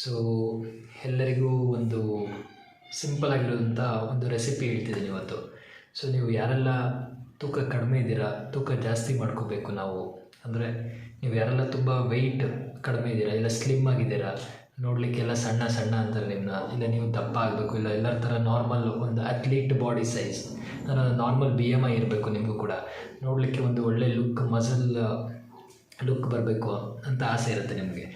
So ಎಲ್ಲರಿಗೂ ಒಂದು simple ಆಗಿರೋದಂಥ ಒಂದು ರೆಸಿಪಿ ಹೇಳ್ತಿದ್ದೀನಿ ಇವತ್ತು. ಸೊ ನೀವು ಯಾರೆಲ್ಲ ತೂಕ ಕಡಿಮೆ ಇದ್ದೀರಾ, ತೂಕ ಜಾಸ್ತಿ ಮಾಡ್ಕೋಬೇಕು ನಾವು, ಅಂದರೆ ನೀವು ಯಾರೆಲ್ಲ ತುಂಬ ವೆಯ್ಟ್ ಕಡಿಮೆ ಇದ್ದೀರಾ, ಇಲ್ಲ ಸ್ಲಿಮ್ ಆಗಿದ್ದೀರಾ ನೋಡಲಿಕ್ಕೆಲ್ಲ ಸಣ್ಣ ಸಣ್ಣ ಅಂತಾರೆ ನಿಮ್ಮನ್ನ ಇಲ್ಲ ನೀವು ದಪ್ಪ ಆಗಬೇಕು, ಇಲ್ಲ ಎಲ್ಲರ ಥರ ನಾರ್ಮಲ್ ಒಂದು ಅಥ್ಲೀಟ್ ಬಾಡಿ ಸೈಜ್ ನಾನು ನಾರ್ಮಲ್ ಬಿ ಎಂ ಐ ಇರಬೇಕು ನಿಮಗೂ ಕೂಡ. ನೋಡಲಿಕ್ಕೆ ಒಂದು ಒಳ್ಳೆ ಲುಕ್ ಮಸಲ್ ಲುಕ್ ಬರಬೇಕು ಅಂತ ಆಸೆ ಇರುತ್ತೆ ನಿಮಗೆ.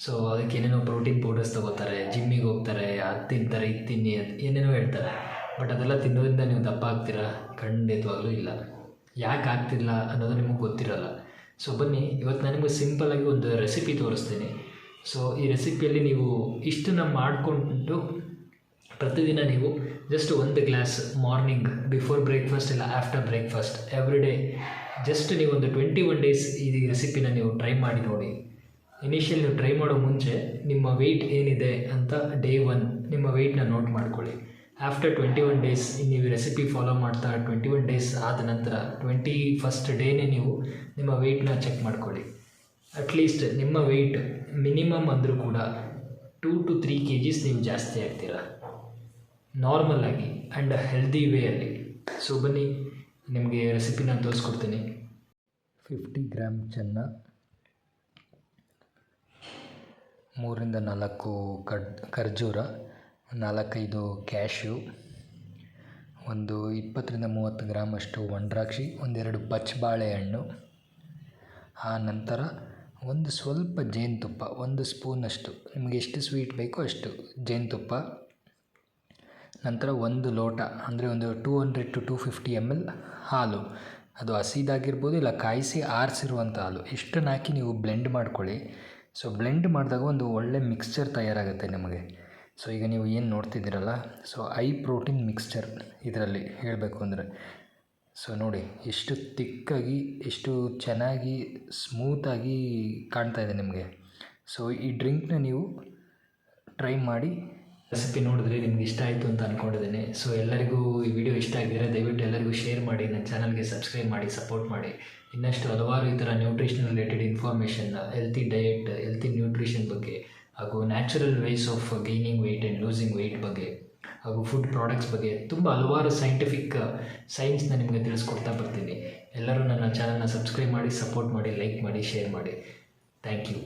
ಸೊ ಅದಕ್ಕೆ ಏನೇನೋ ಪ್ರೋಟೀನ್ ಪೌಡರ್ಸ್ ತೊಗೋತಾರೆ ಜಿಮ್ಮಿಗೆ ಹೋಗ್ತಾರೆ, ಅದು ತಿಂತಾರೆ, ಇದು ತಿನ್ನಿ ಏನೇನೋ ಹೇಳ್ತಾರೆ. ಬಟ್ ಅದೆಲ್ಲ ತಿನ್ನೋದ್ರಿಂದ ನೀವು ದಪ್ಪ ಆಗ್ತೀರಾ ಖಂಡಿತವಾಗ್ಲೂ ಇಲ್ಲ. ಯಾಕೆ ಆಗ್ತಿಲ್ಲ ಅನ್ನೋದು ನಿಮಗೆ ಗೊತ್ತಿರಲ್ಲ. ಸೊ ಬನ್ನಿ ಇವತ್ತು ನಾನು ನಿಮಗೆ ಸಿಂಪಲ್ಲಾಗಿ ಒಂದು ರೆಸಿಪಿ ತೋರಿಸ್ತೀನಿ. ಸೊ ಈ ರೆಸಿಪಿಯಲ್ಲಿ ನೀವು ಇಷ್ಟನ್ನ ಮಾಡಿಕೊಂಡು ಪ್ರತಿದಿನ ನೀವು ಜಸ್ಟ್ ಒಂದು ಗ್ಲಾಸ್ ಮಾರ್ನಿಂಗ್ ಬಿಫೋರ್ ಬ್ರೇಕ್ಫಾಸ್ಟ್ ಇಲ್ಲ after breakfast every day just ನೀವು ಒಂದು ಟ್ವೆಂಟಿ ಒನ್ ಡೇಸ್ ಈ ರೆಸಿಪಿನ ನೀವು ಟ್ರೈ ಮಾಡಿ ನೋಡಿ. ಇನಿಷಿಯಲ್ ನೀವು ಟ್ರೈ ಮಾಡೋ ಮುಂಚೆ ನಿಮ್ಮ ವೆಯ್ಟ್ ಏನಿದೆ ಅಂತ ಡೇ ಒನ್ ನಿಮ್ಮ ವೆಯ್ಟ್ನ ನೋಟ್ ಮಾಡ್ಕೊಳ್ಳಿ. ಆಫ್ಟರ್ ಟ್ವೆಂಟಿ ಒನ್ ಡೇಸ್ ನೀವು ರೆಸಿಪಿ ಫಾಲೋ ಮಾಡ್ತಾ ಟ್ವೆಂಟಿ ಒನ್ ಡೇಸ್ ಆದ ನಂತರ ಟ್ವೆಂಟಿ ಫಸ್ಟ್ ಡೇನೇ ನೀವು ನಿಮ್ಮ ವೆಯ್ಟ್ನ ಚೆಕ್ ಮಾಡ್ಕೊಳ್ಳಿ. ಅಟ್ಲೀಸ್ಟ್ ನಿಮ್ಮ ವೆಯ್ಟ್ ಮಿನಿಮಮ್ ಅಂದರೂ ಕೂಡ two to three K Gs ನೀವು ಜಾಸ್ತಿ ಆಗ್ತೀರ. ನಾರ್ಮಲ್ ಆಗಿ ಆ್ಯಂಡ್ ಹೆಲ್ದಿ ವೇಯಲ್ಲಿ ಸೊ ಬನ್ನಿ, ನಿಮಗೆ ರೆಸಿಪಿನ ತೋರಿಸ್ಕೊಡ್ತೀನಿ. ಫಿಫ್ಟಿ ಗ್ರಾಮ್ ಚೆನ್ನ ಮೂರಿಂದ ನಾಲ್ಕು ಕಡ್, ಖರ್ಜೂರ, ನಾಲ್ಕೈದು ಕ್ಯಾಶ್ಯೂ, ಒಂದು ಇಪ್ಪತ್ತರಿಂದ ಮೂವತ್ತು ಗ್ರಾಮಷ್ಟು ಒಣದ್ರಾಕ್ಷಿ ಒಂದೆರಡು ಪಚ್ಚಬಾಳೆಹಣ್ಣು ಆ ನಂತರ ಒಂದು ಸ್ವಲ್ಪ ಜೇನುತುಪ್ಪ, ಒಂದು ಸ್ಪೂನಷ್ಟು. ನಿಮಗೆ ಎಷ್ಟು ಸ್ವೀಟ್ ಬೇಕೋ ಅಷ್ಟು ಜೇನುತುಪ್ಪ. ನಂತರ ಒಂದು ಲೋಟ, ಅಂದರೆ ಒಂದು two hundred to two fifty M L ಹಾಲು. ಅದು ಹಸಿದಾಗಿರ್ಬೋದು ಇಲ್ಲ ಕಾಯಿಸಿ ಆರಿಸಿರುವಂಥ ಹಾಲು. ಇಷ್ಟನ್ನು ಹಾಕಿ ನೀವು ಬ್ಲೆಂಡ್ ಮಾಡ್ಕೊಳ್ಳಿ. ಸೊ ಬ್ಲೆಂಡ್ ಮಾಡಿದಾಗ ಒಂದು ಒಳ್ಳೆ ಮಿಕ್ಸ್ಚರ್ ತಯಾರಾಗುತ್ತೆ ನಿಮಗೆ. ಸೊ ಈಗ ನೀವು ಏನು ನೋಡ್ತಿದ್ದೀರಲ್ಲ? ಸೊ ಐ ಪ್ರೋಟೀನ್ ಮಿಕ್ಸ್ಚರ್ ಇದರಲ್ಲಿ ಹೇಳಬೇಕು ಅಂದರೆ. ಸೊ ನೋಡಿ, ಎಷ್ಟು ತಿಕ್ಕಾಗಿ, ಎಷ್ಟು ಚೆನ್ನಾಗಿ ಸ್ಮೂತಾಗಿ ಕಾಣ್ತಾ ಇದೆ ನಿಮಗೆ. ಸೊ ಈ ಡ್ರಿಂಕ್ನ ನೀವು ಟ್ರೈ ಮಾಡಿ ರೆಸಿಪಿ ನೋಡಿದ್ರೆ ನಿಮ್ಗೆ ಇಷ್ಟ ಆಯಿತು ಅಂತ ಅಂದ್ಕೊಂಡಿದ್ದೀನಿ ಸೊ ಎಲ್ಲರಿಗೂ ಈ ವಿಡಿಯೋ ಇಷ್ಟ ಆಗಿದ್ರೆ ದಯವಿಟ್ಟು ಎಲ್ಲರಿಗೂ ಶೇರ್ ಮಾಡಿ, ನನ್ನ ಚಾನಲ್ಗೆ ಸಬ್ಸ್ಕ್ರೈಬ್ ಮಾಡಿ ಸಪೋರ್ಟ್ ಮಾಡಿ. ಇನ್ನಷ್ಟು ಹಲವಾರು ಈ ಥರ nutrition related information healthy diet healthy nutrition ಬಗ್ಗೆ, ಹಾಗೂ natural ways of gaining weight and losing weight ಬಗ್ಗೆ, ಹಾಗೂ ಫುಡ್ ಪ್ರಾಡಕ್ಟ್ಸ್ ಬಗ್ಗೆ ತುಂಬ ಹಲವಾರು ಸೈಂಟಿಫಿಕ್ ಸೈನ್ಸ್ನ ನಿಮಗೆ ತಿಳಿಸ್ಕೊಡ್ತಾ ಬರ್ತೀನಿ. ಎಲ್ಲರೂ ನನ್ನ ಚಾನಲ್ನ ಸಬ್ಸ್ಕ್ರೈಬ್ ಮಾಡಿ ಸಪೋರ್ಟ್ ಮಾಡಿ ಲೈಕ್ ಮಾಡಿ ಶೇರ್ ಮಾಡಿ. Thank you